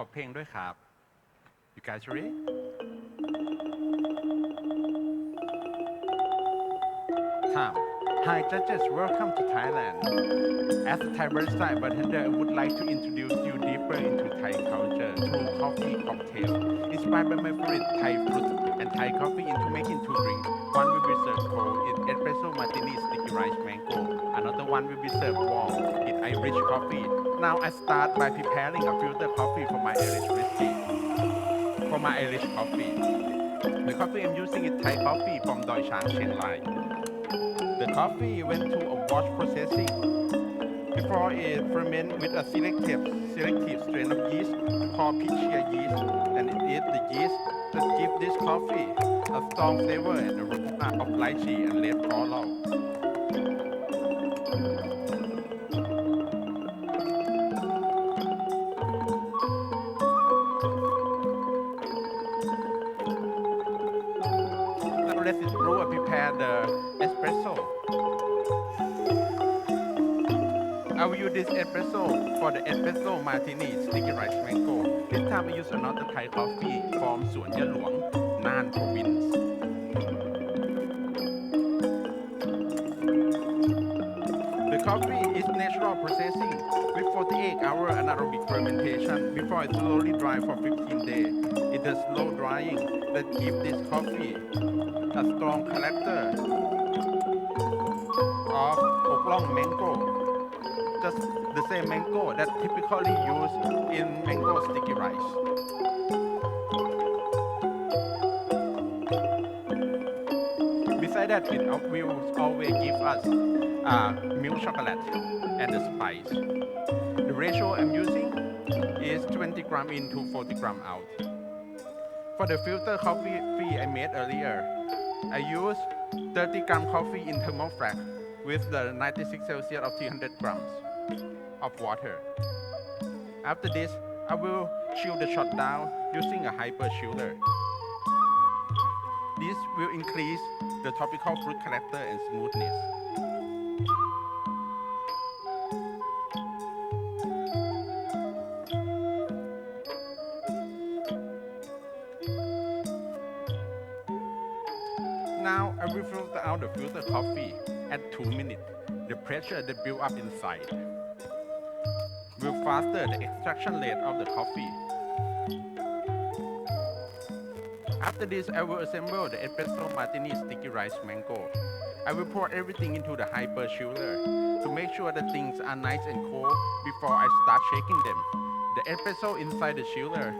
อเพลงด้วยครับ You guys ready? Time. Hi judges, welcome to Thailand. As a Thai barista and bartender, I would like to introduce you deeper into Thai culture through coffee cocktail. Inspired by my favorite Thai fruit and Thai coffee into making two drinks. One will be served cold in espresso martini sticky rice mango. Another one will be served warm in Irish coffee. Now I start by preparing a filter coffee for my Irish whiskey. For my Irish coffee. The coffee I'm using is Thai coffee from Doi Chang, Chiang Rai. The coffee went through a wash processing before it ferment with a selective selective strain of yeast called Pichia yeast, and it is the yeast that give this coffee a strong flavor and aroma of lychee and red coral. Now let it brew and prepare the espresso. I will use this espresso for the espresso martini sticky rice mango. This time I use another Thai coffee from Suan Yat Luang, Nan province. Coffee is natural processing with 48 hour anaerobic fermentation before it slowly dry for 15 days. It is slow drying that give this coffee a strong character of oolong mango just the same mango that typically used in mango sticky rice. Besides that, al- will always give us Uh, milk chocolate and the spice. The ratio I'm using is 20 gram in to 40 gram out. For the filter coffee I made earlier, I use 30 gram coffee in thermofrac with the 96 Celsius of 300 grams of water. After this, I will chill the shot down using a hyper chiller. This will increase the tropical fruit character and smoothness. Now I will filter out the filter coffee at 2 minutes. The pressure that build up inside will faster the extraction rate of the coffee. After this, I will assemble the espresso martini sticky rice mango. I will pour everything into the hyper chiller to make sure that things are nice and cold before I start shaking them. The espresso inside the chiller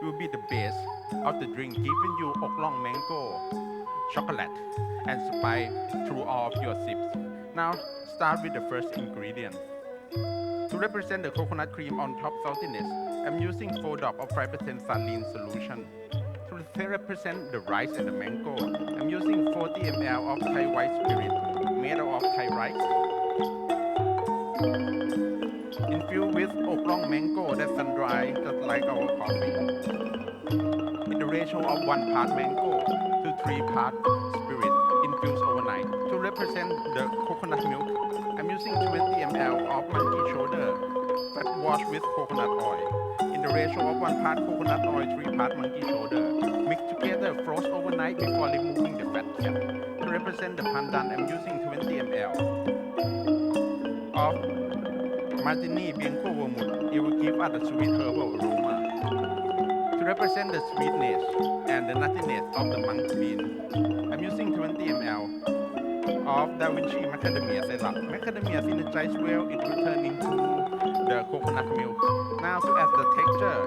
will be the base of the drink, giving you oolong mango, chocolate, and spice through all of your sips. Now, start with the first ingredient. To represent the coconut cream on top saltiness, I'm using 4 drops of 5% saline solution. To represent the rice and the mango, I'm using 40 ml of Thai white spirit made of Thai rice. Infused with oolong mango that sun dry just like our coffee. In the ratio of 1 part mango to 3 part spirit infused overnight. To represent the coconut milk, I'm using 20 ml of monkey shoulder fat washed with coconut oil. The ratio of 1 part coconut oil, 3 part monkey shoulder. Mix together, frost overnight before removing the fat cap. To represent the pandan, I'm using 20 ml of martini bianco vermouth. It will give us a sweet herbal aroma. To represent the sweetness and the nuttiness of the monk bean, I'm using 20 ml of Da Vinci macadamia syrup. Macadamia synergizes well in returning to the coconut milk. Now to add the texture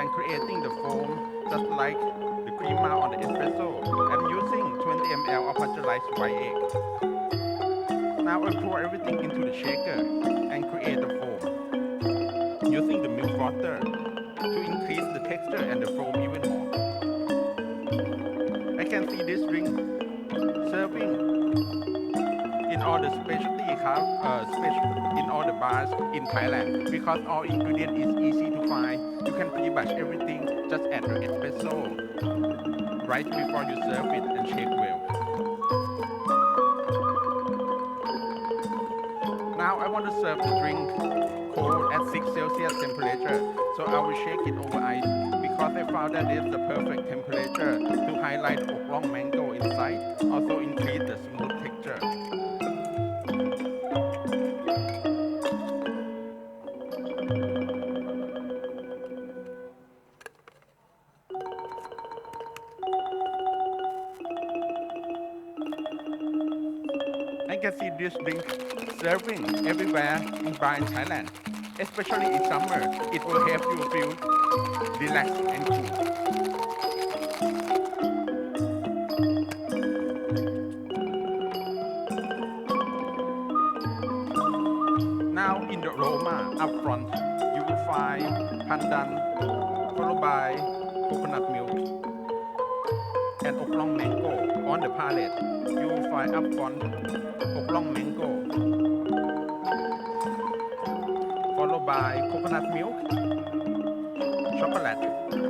and creating the foam just like the crema on the espresso. I'm using 20 ml of pasteurized white egg. Now I pour everything into the shaker and create the foam. Using the milk water to increase the texture and the foam even more. I can see this drink serving in all the specialty car, uh, special in all the bars in Thailand because all ingredient is easy to find. You can pretty much everything just add the espresso right before you serve it and shake well. Now I want to serve the drink cold cold at 6 Celsius temperature. So I will shake it over ice because I found that it's the perfect temperature to highlight oolong mango inside, This drink serving everywhere in Thailand. Especially in summer, it will help you feel relaxed and cool. Now in the aroma up front, you will find pandan, followed by coconut milk and oolong mango. On the palette, you will find up front oolong mango, followed by coconut milk, chocolate,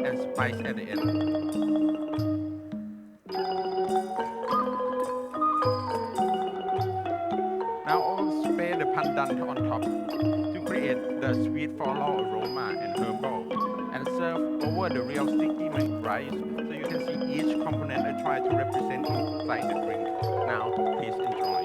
and spice at the end. Now I'll spray the pandan on top to create the sweet floral aroma and herbal over the real sticky milk rice so you can see each component I try to represent inside the drink. Now please enjoy.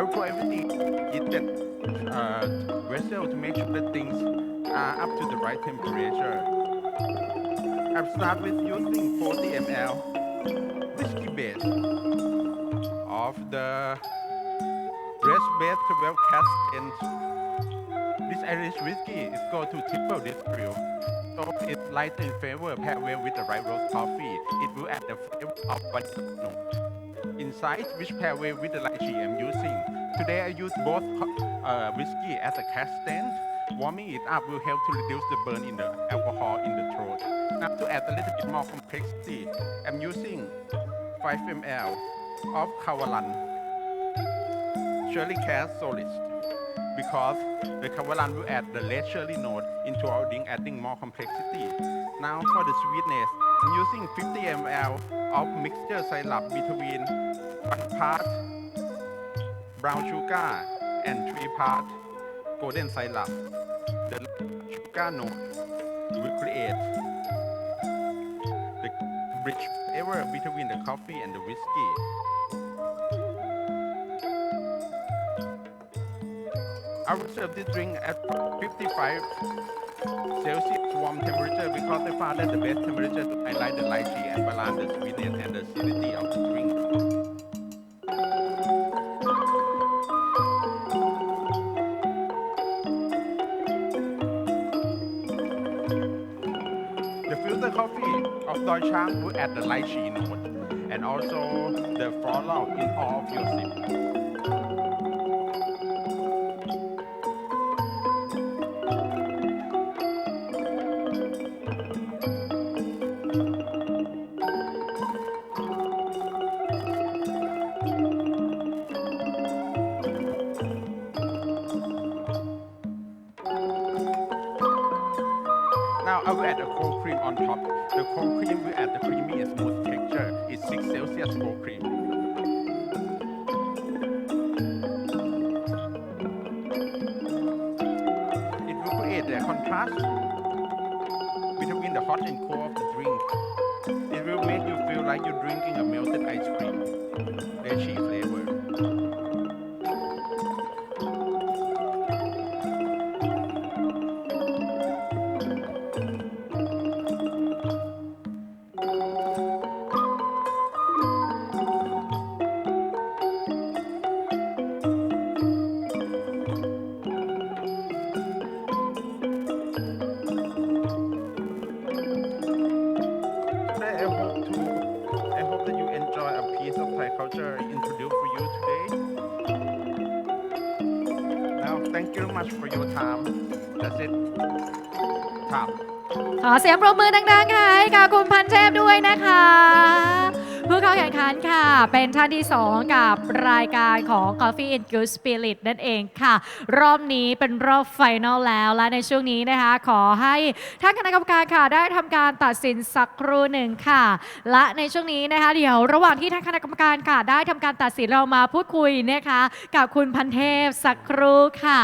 I will put everything in that uh, vessel to make sure that things are up to the right temperature. I'll start with using 40 ml whiskey base of the Red Base 12 cast and this Irish whiskey is going to triple distill. So it's light in flavor paired well with the right roast coffee. It will add the flavor of vanilla. Inside, which well with the lychee I'm using. Today I use both uh, whiskey as a cast stand. Warming it up will help to reduce the burn in the alcohol in the throat. Now to add a little bit more complexity, I'm using 5 ml of Kavalan Shirley Cass Solist because the Kavalan will add the red cherry note into our drink, adding more complexity. Now for the sweetness, using 50 ml of mixture syrup between one part brown sugar and three part golden syrup. The sugar note will create the rich flavor between the coffee and the whiskey. I will serve this drink at 55 Celsius warm temperature because they found that the best temperature to highlight the lychee and balance the sweetness and the acidity of the drink. The filter coffee of Deutschland will add the lychee note and also the floral in all of your. I will add a cold cream on top. The cold cream will add the creamy and smooth texture. It's 6 Celsius cold cream. It will create a contrast between the hot and cold of the drink. It will make you feel like you're drinking a melted ice cream. The Lychee flavor. Much for your time. That's it. Top. ขอเสียงปรบมือดังๆค่ะให้กับ เป็นท่านที่ 2 กับรายการของ Coffee and Good Spirit นั่นเองค่ะ รอบนี้เป็นรอบไฟนอลแล้วและในช่วงนี้นะคะ ขอให้ท่านคณะกรรมการค่ะ ได้ทำการตัดสินสักครู่หนึ่งค่ะ และในช่วงนี้นะคะ เดี๋ยวระหว่างที่ท่านคณะกรรมการค่ะ ได้ทำการตัดสินเรามาพูดคุยนะคะ กับคุณพันเทพสักครู่ค่ะ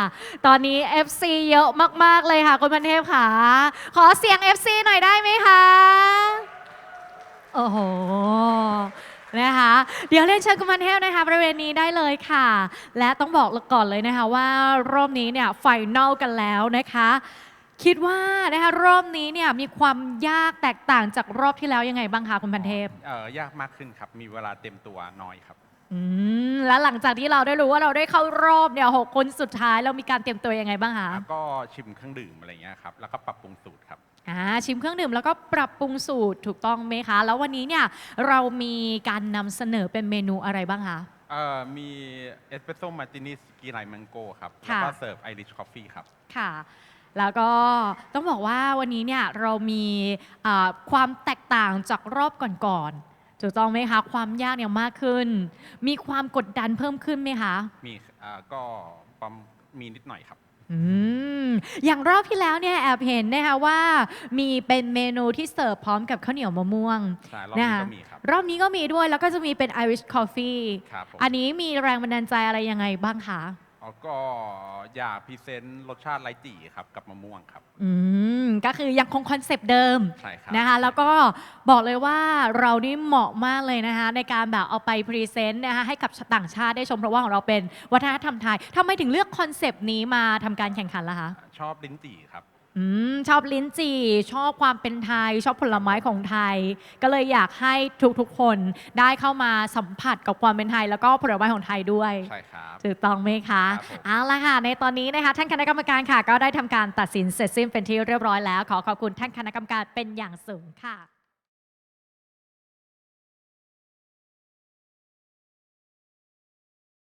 ตอนนี้ FC เยอะมาก ๆ เลยค่ะ คุณพันเทพค่ะ ขอเสียง FC หน่อยได้ไหมคะโอ้โห นะคะ เดี๋ยวเรียนเชิญคุณพันเทพนะคะบริเวณนี้ได้เลยค่ะ และต้องบอกก่อนเลยนะคะว่ารอบนี้เนี่ยไฟนอลกันแล้วนะคะ คิดว่านะคะรอบนี้เนี่ยมีความยากแตกต่างจากรอบที่แล้วยังไงบ้างคะคุณพันเทพ เอ่อยากมากขึ้นครับ มีเวลาเต็มตัวน้อยครับ อืมแล้วหลังจากที่เราได้รู้ว่าเราได้เข้ารอบเนี่ยหกคนสุดท้ายเรามีการเตรียมตัวยังไงบ้างคะ แล้วก็ชิมเครื่องดื่มอะไรเงี้ยครับ แล้วก็ปรับปรุงสูตรครับ อ่าชิมเครื่องดื่มแล้วก็ปรับปรุงสูตรถูกต้องไหมคะ แล้ววันนี้เนี่ยเรามีการนำเสนอเป็นเมนูอะไรบ้างคะ เอ่อมีเอสเปรสโซ่มาร์ตินิสกีไลมังโกครับแล้วค่ะก็เสิร์ฟไอริชคอฟฟี่ครับ ค่ะ แล้วก็ต้องบอกว่าวันนี้เนี่ยเรามีอ่าความแตกต่างจากรอบก่อนๆถูกต้องไหมคะ ความยากเนี่ยมากขึ้น มีความกดดันเพิ่มขึ้นไหมคะ มีเอ่อก็ประมมีนิดหน่อยครับ อืมอย่างรอบที่แล้วเนี่ยแอบเห็นนะคะว่า มีเป็นเมนูที่เสิร์ฟพร้อมกับข้าวเหนียวมะม่วงใช่รอบนี้นะคะก็มีครับ รอบนี้ก็มีด้วยแล้วก็จะมีเป็น Irish Coffee ครับผม อันนี้มีแรงบันดาลใจอะไรยังไงบ้างคะ แล้วก็อยากพรีเซนต์รสชาติไลจี่ครับกับมะม่วงครับ อืมก็คือยังคงคอนเซปต์เดิมใช่ครับ นะคะ แล้วก็บอกเลยว่าเรานี่เหมาะมากเลยนะคะ ในการแบบเอาไปพรีเซนต์นะคะให้กับต่างชาติได้ชมเพราะว่าของเราเป็นวัฒนธรรมไทยทำไมถึงเลือกคอนเซปต์นี้มาทำการแข่งขันล่ะคะ ชอบลิ้นจี่ครับ อืมชอบลิ้นจี่ ชอบความเป็นไทย ชอบผลไม้ของไทย ก็เลยอยากให้ทุกๆคนได้เข้ามาสัมผัสกับความเป็นไทย แล้วก็ผลไม้ของไทยด้วย ใช่ครับ ถูกต้องไหมคะครับผม เอาละค่ะ ในตอนนี้นะคะท่านคณะกรรมการค่ะ ก็ได้ทำการตัดสินเสร็จสิ้นเป็นที่เรียบร้อยแล้ว ขอขอบคุณท่านคณะกรรมการเป็นอย่างสูงค่ะ